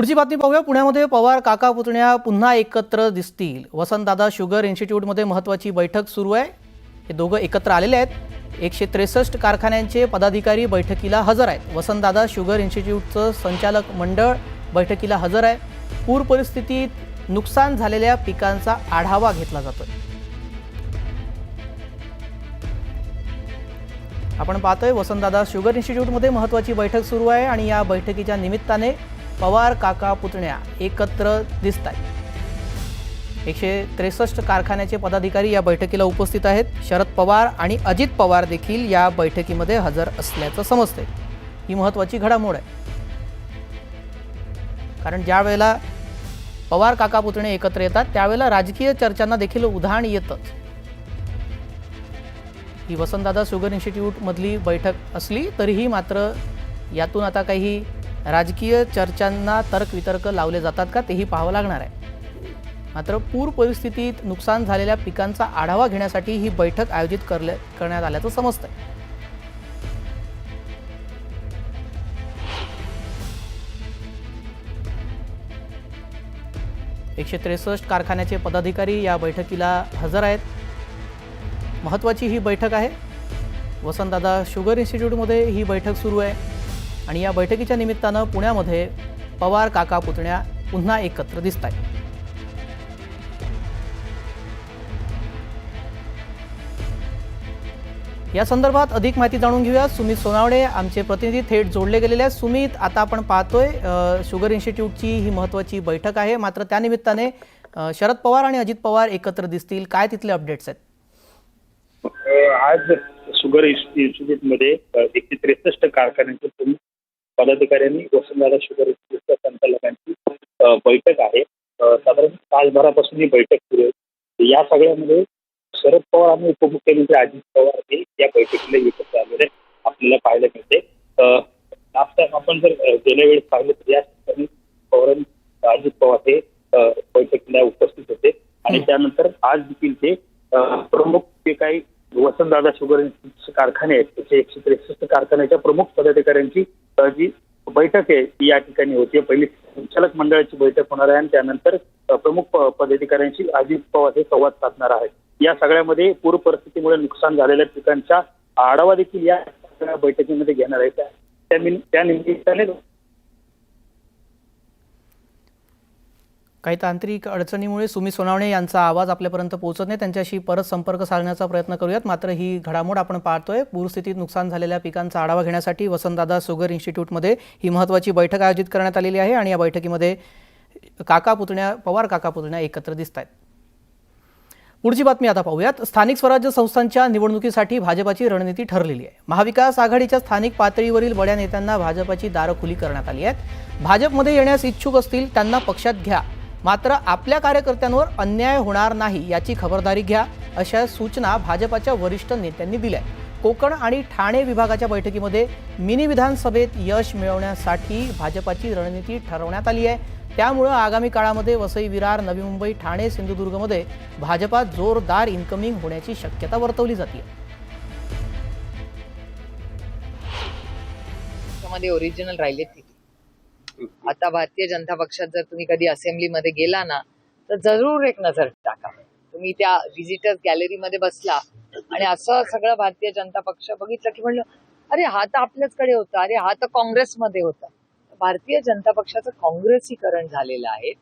पुढची बातमी पाहूया. पुण्यामध्ये पवार काका पुतण्या पुन्हा एकत्र दिसतील. वसंतदादा शुगर इन्स्टिट्यूटमध्ये महत्त्वाची बैठक सुरू आहे. हे दोघं एकत्र आलेले आहेत. एकशे त्रेसष्ट कारखान्यांचे पदाधिकारी बैठकीला हजर आहेत. वसंतदादा शुगर इन्स्टिट्यूटचं संचालक मंडळ बैठकीला हजर आहे. पूर परिस्थितीत नुकसान झालेल्या पिकांचा आढावा घेतला जातोय. आपण पाहतोय वसंतदादा शुगर इन्स्टिट्यूटमध्ये महत्त्वाची बैठक सुरू आहे आणि या बैठकीच्या निमित्ताने पवार काका पुतण्या एकत्र दिसत आहेत एकशे त्रेसष्ट कारखान्याचे पदाधिकारी या बैठकीला उपस्थित आहेत. शरद पवार आणि अजित पवार देखील या बैठकीमध्ये हजर असल्याचं समजते ही महत्त्वाची घडामोड आहे. कारण ज्या वेळेला पवार काका पुतणे एकत्र येतात त्यावेळेला राजकीय चर्चांना देखील उधाण येतच. ही वसंतदादा शुगर इन्स्टिट्यूटमधली बैठक असली तरीही मात्र यातून आता काही राजकीय चर्चांना तर्कवितर्क लावले जातात का तेही पाहावं लागणार आहे. मात्र पूर परिस्थितीत नुकसान झालेल्या पिकांचा आढावा घेण्यासाठी ही बैठक आयोजित करले करण्यात आल्याचं समजतंय. एकशे त्रेसष्ट कारखान्याचे पदाधिकारी या बैठकीला हजर आहेत. महत्त्वाची ही बैठक आहे. वसंतदादा शुगर इन्स्टिट्यूटमध्ये ही बैठक सुरू आहे. आणि या बैठकीच्या निमित्तानं पुण्यामध्ये पवार काका पुतण्या पुन्हा एकत्र दिसत आहेत या संदर्भात अधिक माहिती जाणून घेऊया. सुमित सोनावणे आमचे प्रतिनिधी थेट जोडले गेलेले आहेत. सुमित आता आपण पाहतोय शुगर इन्स्टिट्यूटची ही महत्त्वाची बैठक आहे. मात्र त्यानिमित्ताने शरद पवार आणि अजित पवार एकत्र दिसतील. काय तिथले अपडेट्स आहेत? आज शुगर इन्स्टिट्यूटमध्ये एकशे त्रेसष्ट कारखान्यांचे प्रमुख पदाधिकाऱ्यांनी वसंतदादा शुगर इन्स्टिट्यूटच्या संचालकांची बैठक आहे. साधारण तासभरापासून ही बैठक सुरू आहे. या सगळ्यामध्ये शरद पवार आणि उपमुख्यमंत्री अजित पवार हे या बैठकीला एकत्र आलेले आपल्याला पाहायला मिळते. लास्ट टाइम आपण जर गेल्या वेळेस पाहिलं तर या ठिकाणी पवार अजित पवार हे बैठकीला उपस्थित होते. आणि. त्यानंतर आज देखील ते प्रमुख दादा शुगर कारखाने आहेत. त्याचे एकशे त्रेसष्ट कारखान्याच्या प्रमुख पदाधिकाऱ्यांची जी बैठक आहे ती या ठिकाणी होती. पहिली संचालक मंडळाची बैठक होणार आहे आणि त्यानंतर प्रमुख पदाधिकाऱ्यांशी अजित पवार हे संवाद साधणार आहेत. या सगळ्यामध्ये पूर परिस्थितीमुळे नुकसान झालेल्या पिकांचा आढावा देखील या सगळ्या बैठकीमध्ये घेणार आहे. त्या त्या त्या निमित्ताने काही तांत्रिक अडचणीमुळे सुमित सोनावणे यांचा आवाज आपल्यापर्यंत पोहोचत नाही. त्यांच्याशी परत संपर्क साधण्याचा प्रयत्न करूयात. मात्र ही घडामोड आपण पाहतोय. पूरस्थितीत नुकसान झालेल्या पिकांचा आढावा घेण्यासाठी वसंतदादा सुगर इन्स्टिट्यूटमध्ये ही महत्त्वाची बैठक आयोजित करण्यात आलेली आहे आणि या बैठकीमध्ये काका पुतण्या पवार काका पुतण्या एकत्र दिसत आहेत पुढची बातमी आता पाहूयात. स्थानिक स्वराज्य संस्थांच्या निवडणुकीसाठी भाजपाची रणनीती ठरलेली आहे. महाविकास आघाडीच्या स्थानिक पातळीवरील बड्या नेत्यांना भाजपाची दारं खुली करण्यात आली आहेत. भाजपमध्ये येण्यास इच्छुक असतील त्यांना पक्षात घ्या. मात्र आपल्या कार्यकर्त्यांवर अन्याय होणार नाही याची खबरदारी घ्या अशा सूचना भाजपाच्या वरिष्ठ नेत्यांनी दिल्या कोकण आणि ठाणे विभागाच्या बैठकीमध्ये मिनी विधानसभेत यश मिळवण्यासाठी भाजपाची रणनीती ठरवण्यात आली आहे. त्यामुळं आगामी काळामध्ये वसई विरार नवी मुंबई ठाणे सिंधुदुर्गमध्ये भाजपात जोरदार इन्कमिंग होण्याची शक्यता वर्तवली जाते मध्ये ओरिजिनल राहिले आता भारतीय जनता पक्षात जर तुम्ही कधी असेंब्लीमध्ये गेला ना तर जरूर एक नजर टाका. तुम्ही त्या व्हिजिटर्स गॅलरीमध्ये बसला आणि असं सगळं भारतीय जनता पक्ष बघितलं की म्हणलं अरे हा तर आपल्याचकडे होता. अरे हा तर काँग्रेसमध्ये होता. भारतीय जनता पक्षाचं काँग्रेसीकरण झालेलं आहे.